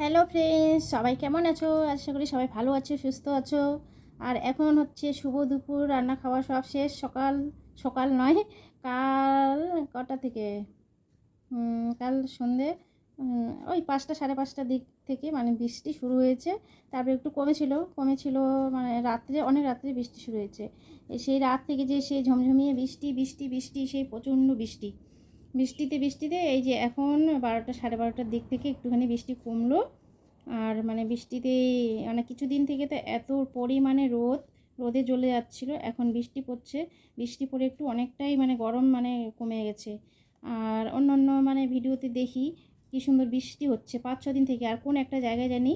Hello friends, সবাই কেমন আছো? আশা করি সবাই ভালো আছো, সুস্থ আছো। আর এখন হচ্ছে শুভ দুপুর, রান্না খাওয়া সব শেষ, সকাল সকাল নয়, কাল কটা থেকে? কাল সন্ধে ওই পাঁচটা, সাড়ে পাঁচটার দিক থেকে মানে বৃষ্টি শুরু হয়েছে। তারপরে একটু কমেছিল কমেছিল মানে রাত্রে, অনেক রাত্রে বৃষ্টি শুরু হয়েছে। সেই রাত থেকে যে সেই ঝমঝমিয়ে বৃষ্টি বৃষ্টি বৃষ্টি, সেই প্রচণ্ড বৃষ্টি। বৃষ্টিতে বৃষ্টিতে এই যে এখন বারোটা, সাড়ে বারোটার দিক থেকে একটুখানি বৃষ্টি কমলো। আর মানে বৃষ্টিতে মানে কিছুদিন থেকে তো এত পরিমাণে রোদ, রোদে জ্বলে যাচ্ছিল। এখন বৃষ্টি পড়ছে। বৃষ্টি পড়ে একটু অনেকটাই মানে গরম মানে কমে গেছে। আর অন্য অন্য মানে ভিডিওতে দেখি কী সুন্দর বৃষ্টি হচ্ছে। পাঁচ, ছ দিন থেকে আর কোন একটা জায়গায় জানি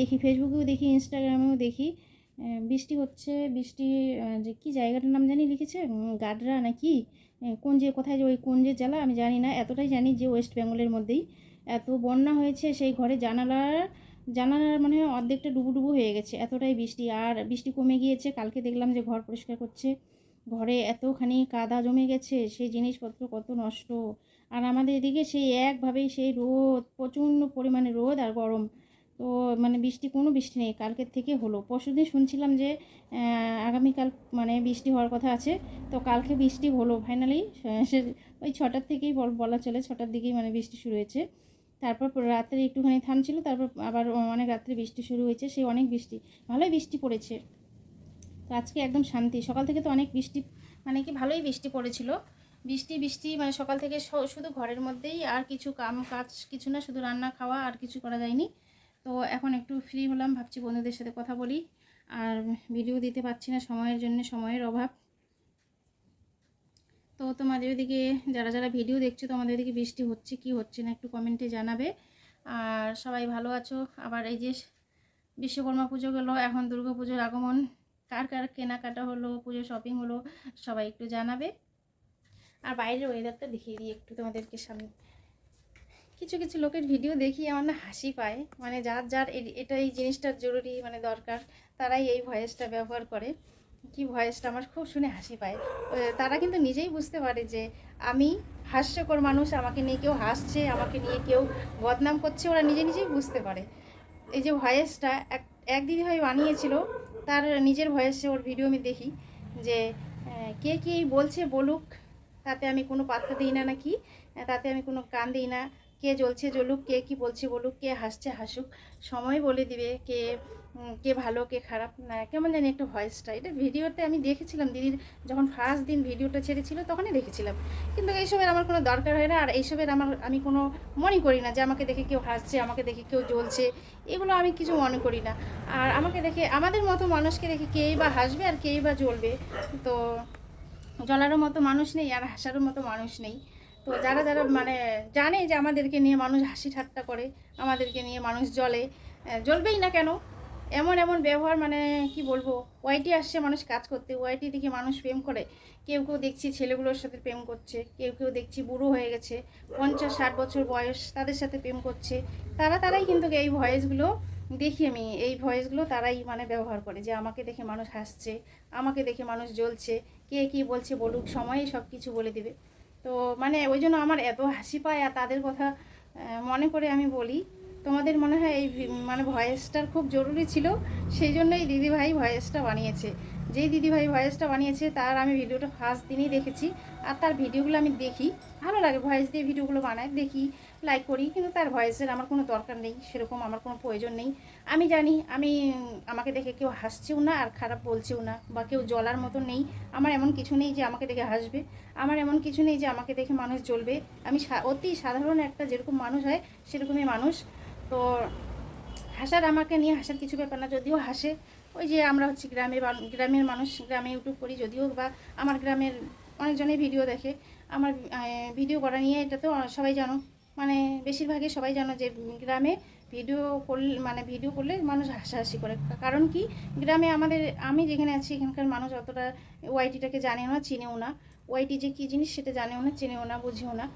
দেখি ফেসবুকেও দেখি ইনস্টাগ্রামেও দেখি বৃষ্টি হচ্ছে। বৃষ্টি যে কী জায়গাটার নাম জানি লিখেছে? গাডরা নাকি? কোন যে কোথায় যে ওই কোন যে জেলা আমি জানি না, এতটাই জানি যে ওয়েস্ট বেঙ্গলের মধ্যেই। এত বন্যা হয়েছে সেই ঘরে জানালার জানালার মানে অর্ধেকটা ডুবু ডুবু হয়ে গেছে, এতটাই বৃষ্টি। আর বৃষ্টি কমে গিয়েছে, কালকে দেখলাম যে ঘর পরিষ্কার করছে। ঘরে এতখানি কাদা জমে গেছে, সেই জিনিসপত্র কত নষ্ট। আর আমাদের এদিকে সেই একভাবেই সেই রোদ, প্রচণ্ড পরিমাণে রোদ আর গরম। তো মানে বৃষ্টি, কোনো বৃষ্টি নেই। কালকের থেকে হলো। পরশুদিন শুনছিলাম যে আগামীকাল মানে বৃষ্টি হওয়ার কথা আছে। তো কালকে বৃষ্টি হলো ফাইনালি সে ওই ছটার থেকেই বল- চলে ছটার দিকেই মানে বৃষ্টি শুরু হয়েছে। তারপর রাত্রে একটুখানি থামছিল, তারপর আবার অনেক রাত্রে বৃষ্টি শুরু হয়েছে সেই অনেক বৃষ্টি। ভালোই বৃষ্টি পড়েছে। তো আজকে একদম শান্তি। সকাল থেকে তো অনেক বৃষ্টি মানে কি ভালোই বৃষ্টি পড়েছিল। বৃষ্টি বৃষ্টি মানে সকাল থেকে শুধু ঘরের মধ্যেই আর কিছু কাম কাজ, কিছু না, শুধু রান্না, খাওয়া আর কিছু করা যায়নি। তো এখন একটু ফ্রি হলাম, ভাবছি বন্ধুদের সাথে কথা বলি। আর ভিডিও দিতে পারছি না সময়ের জন্য, সময়ের অভাব। তো তোমাদের ওদিকে, যারা যারা ভিডিও দেখছ, তোমাদের ওদিকে বৃষ্টি হচ্ছে, কি হচ্ছে না একটু কমেন্টে জানাবে। আর সবাই ভালো আছো? আবার এই যে বিশ্বকর্মা পুজো গেলো, এখন দুর্গা পুজোর আগমন। কার কার কেনাকাটা হলো, পুজো শপিং হলো, সবাই একটু জানাবে। আর বাইরের ওয়েদারটা দেখিয়ে দিই একটু তোমাদেরকে সামনে। কিছু কিছু লোকের ভিডিও দেখি আমার না হাসি পায়। মানে যার যার এটা এই জিনিসটার জরুরি মানে দরকার, তারাই এই ভয়েসটা ব্যবহার করে। কি ভয়েসটা আমার খুব শুনে হাসি পায়। তারা কিন্তু নিজেই বুঝতে পারে যে আমি হাস্যকর মানুষ, আমাকে নিয়ে কেউ হাসছে, আমাকে নিয়ে কেউ বদনাম করছে, ওরা নিজে নিজেই বুঝতে পারে। এই যে ভয়েসটা এক এক দিদিভাই বানিয়েছিল, তার নিজের ভয়েসে ওর ভিডিও আমি দেখি যে কে কি বলছে বলুক, তাতে আমি কোনো পাত্তা দিই না নাকি, তাতে আমি কোনো কান দিই না। কে জ্বলছে জ্বলুক, কে কি বলছে বলুক, কে হাসছে হাসুক, সময় বলে দিবে কে কে ভালো, কে খারাপ, না, কেমন জানি একটা ভয়েসটা। এটা ভিডিওতে আমি দেখেছিলাম, দিদির যখন ফার্স্ট দিন ভিডিওটা ছেড়েছিল তখনই দেখেছিলাম। কিন্তু এইসবের আমার কোনো দরকার হয় না, আর এইসবের আমার, আমি কোনো মনে করি না যে আমাকে দেখে কেউ হাসছে, আমাকে দেখে কেউ জ্বলছে, এগুলো আমি কিছু মনে করি না। আর আমাকে দেখে, আমাদের মতো মানুষকে দেখে কেই বা হাসবে আর কেই বা জ্বলবে। তো জ্বলারও মতো মানুষ নেই, আর হাসারও মতো মানুষ নেই। তো যারা যারা মানে জানে যে আমাদেরকে নিয়ে মানুষ হাসি ঠাট্টা করে আমাদেরকে নিয়ে মানুষ আহ, জ্বলবেই না কেন? এমন এমন ব্যবহার মানে কি বলব? ওয়াইটি আসছে মানুষ কাজ করতে ওয়াইটি দেখে মানুষ প্রেম করে। কেউ কেউ দেখছি ছেলেগুলোর সাথে প্রেম করছে কেউ কেউ দেখছি বুড়ো হয়ে গেছে পঞ্চাশ ষাট বছর বয়স তাদের সাথে প্রেম করছে। তারা তারাই কিন্তু এই ভয়েসগুলো দেখি আমি এই ভয়েসগুলো তারাই মানে ব্যবহার করে যে আমাকে দেখে মানুষ হাসছে আমাকে দেখে মানুষ জ্বলছে কে কী বলছে বলুক সময়ে সব কিছু বলে দিবে। তো মানে ওই জন্য আমার এত হাসি পায় আর তাদের কথা মনে করে আমি বলি। তোমাদের মনে হয় এই মানে ভয়েসটার খুব জরুরি ছিল, সেই জন্যই দিদিভাই ভয়েসটা বানিয়েছে। যেই দিদিভাই ভয়েসটা বানিয়েছে, তার আমি ভিডিওটা ফার্স্ট দিনই দেখেছি। আর তার ভিডিওগুলো আমি দেখি। ভালো লাগে ভয়েস দিয়ে ভিডিওগুলো বানাই দেখি লাইক করি। কিন্তু তার ভয়েসের আমার কোনো দরকার নেই, সেরকম আমার কোনো প্রয়োজন নেই। আমি জানি, আমি, আমাকে দেখে কেউ হাসছেও না আর খারাপ বলছেও না, বা কেউ জলার মতো নেই। আমার এমন কিছু নেই যে আমাকে দেখে হাসবে। আমার এমন কিছু নেই যে আমাকে দেখে মানুষ জ্বলবে। আমি অতি সাধারণ একটা যেরকম মানুষ হয়, সেরকমই মানুষ। তো হাসার আমাকে নিয়ে হাসার কিছু ব্যাপার না, যদিও হাসে। ওই যে আমরা হচ্ছে গ্রামে গ্রামের মানুষ, গ্রামে ইউটিউব করি যদিও, বা আমার গ্রামের অনেকজনেই ভিডিও দেখে। আমার ভিডিও করা নিয়ে এটা তো সবাই জানো। মানে বেশিরভাগই সবাই জানো যে গ্রামে ভিডিও করলে মানে ভিডিও করলে মানুষ হাসাহাসি করে। কারণ কি? গ্রামে আমাদের, আমি যেখানে আছি, এখানকার মানুষ অতটা ওয়াইটিটাকে জানেও না, চিনেও না। ওয়াইটি যে কী জিনিস সেটা জানেও না, চেনেও না, বুঝেও না।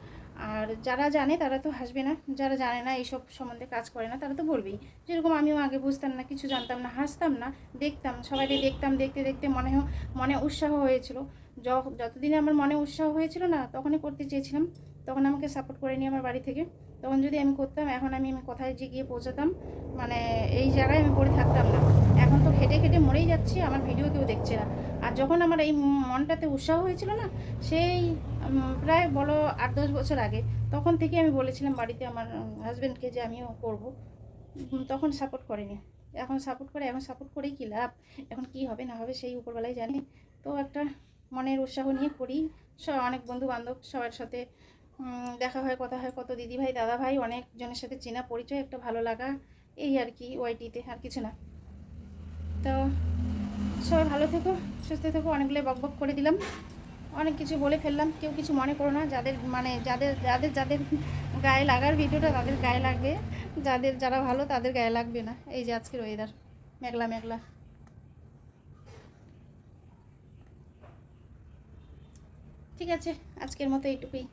আর যারা জানে তারা তো হাসবে না। যারা জানে না এইসব সম্বন্ধে কাজ করে না, তারা তো বলবেই। যেরকম আমিও আগে বুঝতাম না, কিছু জানতাম না, হাসতাম না, দেখতাম সবাইকে দেখতাম, দেখতে দেখতে মনে মনে উৎসাহ হয়েছিল। যতদিনে আমার মনে উৎসাহ হয়েছিল না, তখনই করতে চেয়েছিলাম। তখন আমাকে সাপোর্ট করে করেনি আমার বাড়ি থেকে। তখন যদি আমি করতাম, এখন আমি আমি কোথায় যে গিয়ে পৌঁছাতাম মানে এই জায়গায় আমি পড়ে থাকতাম। না খেটে খেটে মরেই যাচ্ছি, আমার ভিডিও কেউ দেখছে না। আর যখন আমার এই মনটাতে উৎসাহ হয়েছিল না, সেই প্রায় বলো আট দশ বছর আগে, তখন থেকে আমি বলেছিলাম বাড়িতে আমার হাজব্যান্ডকে যে আমিও করব। তখন সাপোর্ট করেনি। এখন সাপোর্ট করে, এখন সাপোর্ট করেই কী লাভ? এখন কি হবে, না হবে সেই উপরবেলায় জানি। তো একটা মনের উৎসাহ নিয়ে করি। অনেক বন্ধু বান্ধব সবার সাথে দেখা হয়, কথা হয়, কত দিদি ভাই দাদা ভাই অনেকজনের সাথে চেনা পরিচয়, একটা ভালো লাগা, এই আর কি, ওয়াইটিতে, আর কিছু না। তো সবাই ভালো থেকো, সুস্থ থেকো অনেকগুলো বক বক করে দিলাম। অনেক কিছু বলে ফেললাম, কেউ কিছু মনে করো না, যাদের মানে যাদের যাদের যাদের গায়ে লাগার ভিডিওটা তাদের গায়ে লাগবে, যাদের যারা ভালো তাদের গায়ে লাগবে না। এই যে আজকের ওয়েদার মেঘলা মেঘলা। ঠিক আছে, আজকের মতো এইটুকুই।